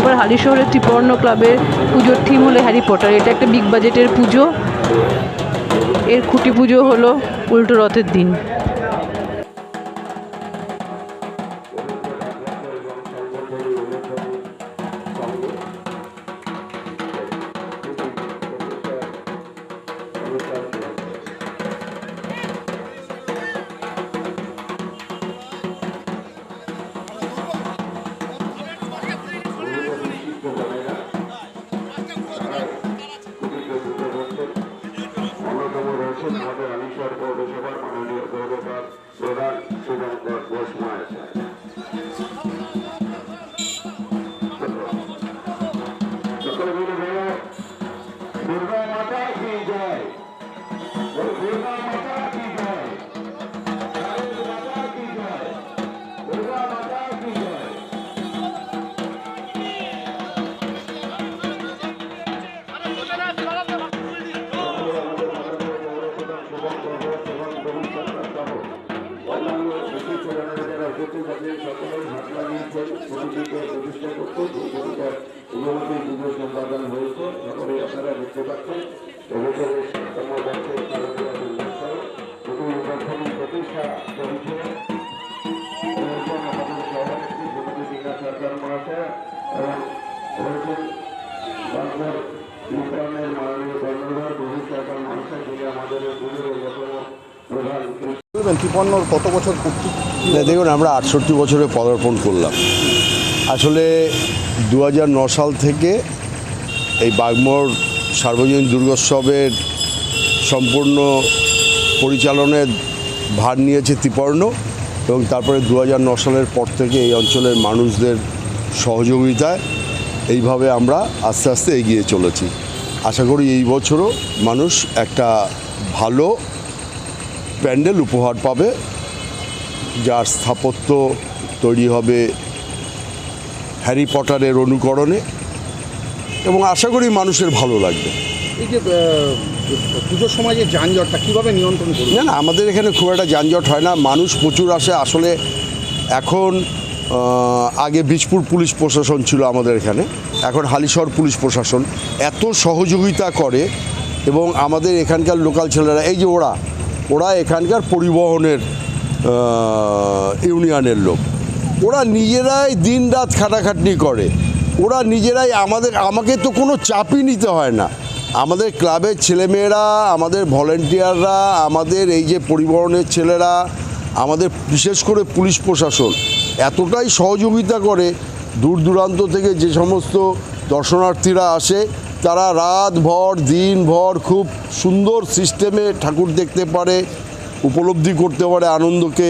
এবার হালি হালিশহরের ত্রিপর্ণ ক্লাবের পুজোর থিম হলো হ্যারি পটার এটা একটা বিগ বাজেটের পুজো। এর খুঁটি পুজো হলো উল্টো রথের দিন। রয়েছেন আমাদের আলিশার পৌরসভার মাননীয় পৌরসভার প্রধান শুভঙ্কর ঘোষ মহাশয় দুর্গা সম্পাদন হয়েছে সকলে আপনারা দেখতে পাচ্ছেন এবছরের সাততম বর্ষের শারদীয় দুর্গোৎসব দুটি প্রথম প্রতিষ্ঠা আমাদের সভানেত্রী শ্রীমতী টিকা সরকার মহাশয় এবং কত বছর দেখুন আমরা আটষট্টি বছরে পদার্পণ করলাম। আসলে দু হাজার ন সাল থেকে এই বাগমোর সার্বজনীন দুর্গোৎসবের সম্পূর্ণ পরিচালনের ভার নিয়েছে ত্রিপর্ণ এবং তারপরে দু হাজার ন সালের পর থেকে এই অঞ্চলের মানুষদের সহযোগিতায় এইভাবে আমরা আস্তে আস্তে এগিয়ে চলেছি। আশা করি এই বছরও মানুষ একটা ভালো প্যান্ডেল উপহার পাবে যার স্থাপত্য তৈরি হবে হ্যারি পটারের অনুকরণে এবং আশা করি মানুষের ভালো লাগবে। এই যে পুজোর সময় যে যানজটটা কীভাবে নিয়ন্ত্রণ করবে? না না আমাদের এখানে খুব একটা যানজট হয় না মানুষ প্রচুর আসে। আসলে এখন আগে বীজপুর পুলিশ প্রশাসন ছিল আমাদের এখানে এখন হালিশহর পুলিশ প্রশাসন। এত সহযোগিতা করে এবং আমাদের এখানকার লোকাল ছেলেরা, এই যে ওরা ওরা এখানকার পরিবহনের ইউনিয়নের লোক। ওরা নিজেরাই দিন রাত খাটাখাটনি করে। ওরা নিজেরাই আমাদের, আমাকে তো কোনো চাপই নিতে হয় না। আমাদের ক্লাবের ছেলেমেয়েরা, আমাদের ভলেন্টিয়াররা, আমাদের এই যে পরিবহনের ছেলেরা, আমাদের বিশেষ করে পুলিশ প্রশাসন এতটাই সহযোগিতা করে, দূর দূরান্ত থেকে যে সমস্ত দর্শনার্থীরা আসে তারা রাত ভর দিন ভর খুব সুন্দর সিস্টেমে ঠাকুর দেখতে পারে উপলব্ধি করতে পারে আনন্দকে।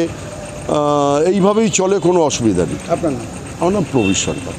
এইভাবেই চলে কোনো অসুবিধা নেই। আপনার আমার নাম প্রবীর সরকার।